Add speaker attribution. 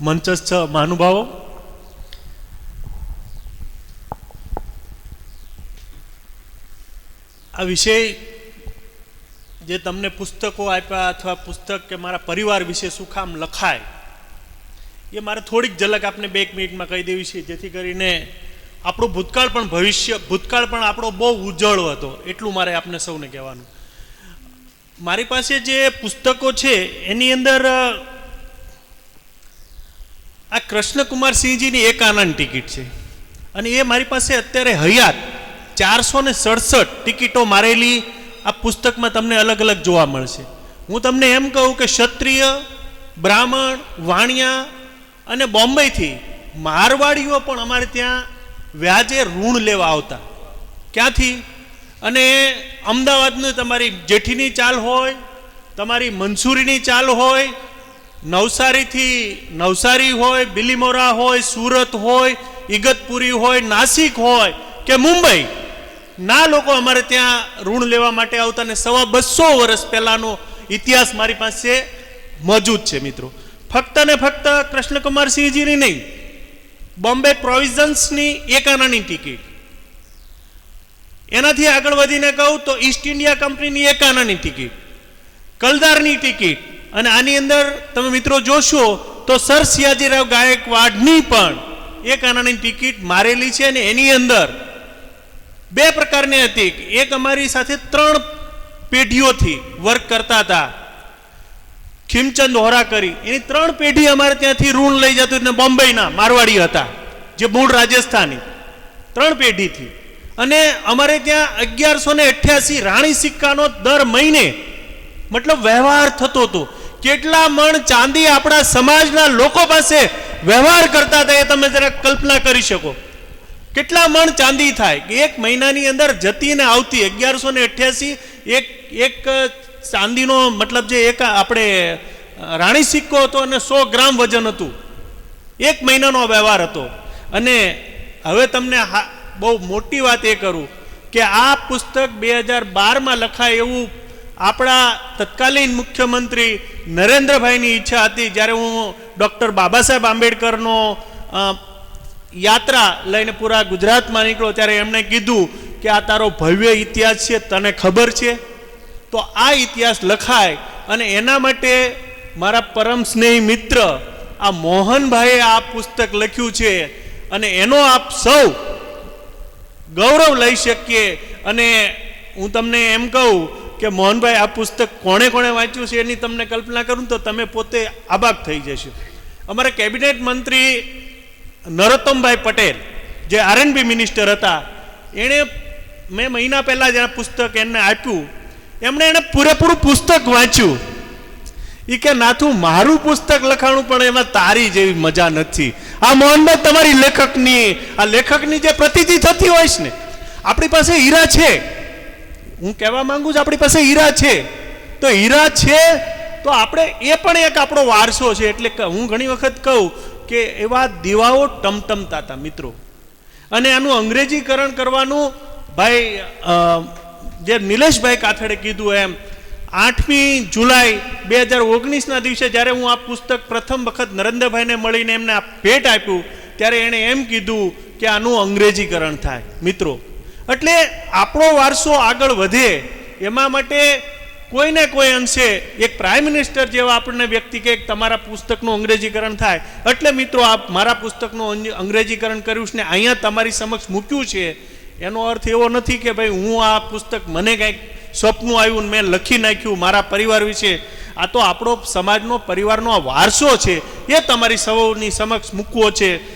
Speaker 1: મંચસ્થ મહાનુભાવો. આ વિષય જે તમને પુસ્તકો આપ્યા અથવા પુસ્તક કે મારા પરિવાર વિશે શું કામ લખાય, એ મારે થોડીક ઝલક આપને બે એક મિનિટમાં કહી દેવી છે, જેથી કરીને આપણું ભૂતકાળ પણ ભવિષ્ય, ભૂતકાળ પણ આપણો બહુ ઉજ્જવળ હતો, એટલું મારે આપને સૌને કહેવાનું. મારી પાસે જે પુસ્તકો છે, એની અંદર આ કૃષ્ણકુમાર સિંહજીની એક આનંદ ટિકિટ છે. અને એ મારી પાસે અત્યારે હયાત ચારસો ને સડસઠ ટિકિટો મારેલી આ પુસ્તકમાં તમને અલગ અલગ જોવા મળશે. હું તમને એમ કહું કે ક્ષત્રિય, બ્રાહ્મણ, વાણિયા અને બોમ્બેથી મારવાડીઓ પણ અમારે ત્યાં વ્યાજે ઋણ લેવા આવતા. ક્યાંથી? અને અમદાવાદની તમારી જેઠીની ચાલ હોય, તમારી મંસૂરીની ચાલ હોય નવસારીથી નવસારી હોય, બિલીમોરા હોય, સુરત હોય ઇગતપુરી હોય, નાસિક હોય કે મુંબઈ, ના લોકો અમારે ત્યાં ઋણ લેવા માટે આવતા ને સવા બસો વર્ષ પહેલાનો ઇતિહાસ મારી પાસે મોજૂદ છે મિત્રો. ફક્ત ને ફક્ત કૃષ્ણકુમારસિંહજીની નહીં, બોમ્બે પ્રોવિઝન્સની એક આનાની ટિકિટ. એનાથી આગળ વધીને કહું તો ઈસ્ટ ઇન્ડિયા કંપનીની એક આનાની ટિકિટ. કલદારની ટિકિટ. અને આની અંદર તમે મિત્રો જોશો તો સર સિયાજીરાવ ગાયકવાડની પણ એક આનાની ટિકિટ મારેલી છે અને એની અંદર બે પ્રકારની હતી. એક અમારી સાથે ત્રણ પેઢીઓથી વર્ક કરતા હતા. ખીમચંદ હોરા કરી એની ત્રણ પેઢી અમારે ત્યાંથી ઋણ લઈ જતું ને બોમ્બેના મારવાડી હતા, જે મૂળ રાજસ્થાની. ત્રણ પેઢીથી. અને અમારે ત્યાં અગિયારસો ને અઠ્યાસી રાણી સિક્કાનો દર મહિને મતલબ વ્યવહાર થતો હતો. કેટલા મણ ચાંદી આપણા સમાજના લોકો પાસે વ્યવહાર કરતા હતા એ તમે જરા કલ્પના કરી શકો. કેટલા મણ ચાંદી થાય? એક મહિનાની અંદર જતી ને આવતી અગિયારસો ને અઠ્યાસી, એક એક ચાંદીનો મતલબ જે એક આપણે રાણી સિક્કો હતો અને સો ગ્રામ વજન હતું. એક મહિનાનો વ્યવહાર હતો. અને હવે તમને બહુ મોટી વાત એ કરું કે આ પુસ્તક બે હજાર બારમાં લખાય એવું આપણા તત્કાલીન મુખ્યમંત્રી નરેન્દ્રભાઈની ઈચ્છા હતી જ્યારે હું ડૉક્ટર બાબા સાહેબ આંબેડકરનો યાત્રા લઈને પૂરા ગુજરાતમાં નીકળો ત્યારે એમણે કીધું કે આ તારો ભવ્ય ઇતિહાસ છે, તને ખબર છે? તો આ ઇતિહાસ લખાય અને એના માટે મારા પરમ સ્નેહી મિત્ર આ મોહનભાઈએ આ પુસ્તક લખ્યું છે અને એનો આપ સૌ ગૌરવ લઈ શકીએ અને હું તમને એમ કહું કે મોહનભાઈ, આ પુસ્તક કોણે કોણે વાંચ્યું છે એની તમને કલ્પના કરું તો તમે પોતે આબાક થઈ જશો. અમારા કેબિનેટ મંત્રી નરોત્તમભાઈ પટેલ, જે આરએનબી મિનિસ્ટર હતા, એણે મેં મહિના પહેલાં જ પુસ્તક એમને આપ્યું. એમણે એણે પૂરેપૂરું પુસ્તક વાંચ્યું. એ કે, નાથું, મારું પુસ્તક લખાણું પણ એમાં તારી જેવી મજા નથી. આ મોહનભાઈ તમારી લેખકની, આ લેખકની જે પ્રતિતિ થતી હોય છે ને, આપણી પાસે હીરા છે. હું કહેવા માંગુ છું, આપણી પાસે હીરા છે. તો હીરા છે તો આપણે એ પણ એક આપણો વારસો છે. એટલે હું ઘણી વખત કહું કે એવા દીવાઓ ટમટમતા હતા, મિત્રો. અને આનું અંગ્રેજીકરણ કરવાનું ભાઈ જે નિલેશભાઈ કાથડે કીધું એમ, આઠમી જુલાઈ બે હજાર ઓગણીસના દિવસે જ્યારે હું આ પુસ્તક પ્રથમ વખત નરેન્દ્રભાઈને મળીને એમને આ ભેટ આપ્યું, ત્યારે એણે એમ કીધું કે આનું અંગ્રેજીકરણ થાય. મિત્રો એટલે આપણો વારસો આગળ વધે, એમાં માટે કોઈને કોઈ અંશે, એક પ્રાઇમ મિનિસ્ટર જેવા આપણને વ્યક્તિ કે તમારા પુસ્તકનું અંગ્રેજીકરણ થાય. એટલે મિત્રો આ મારા પુસ્તકનું અંગ્રેજીકરણ કર્યું છે ને અહીંયા તમારી સમક્ષ મૂક્યું છે, એનો અર્થ એવો નથી કે ભાઈ હું આ પુસ્તક મને કંઈક સ્વપ્ન આવ્યું મેં લખી નાખ્યું મારા પરિવાર વિશે. આ તો આપણો સમાજનો, પરિવારનો આ વારસો છે, એ તમારી સૌની સમક્ષ મૂકવો છે.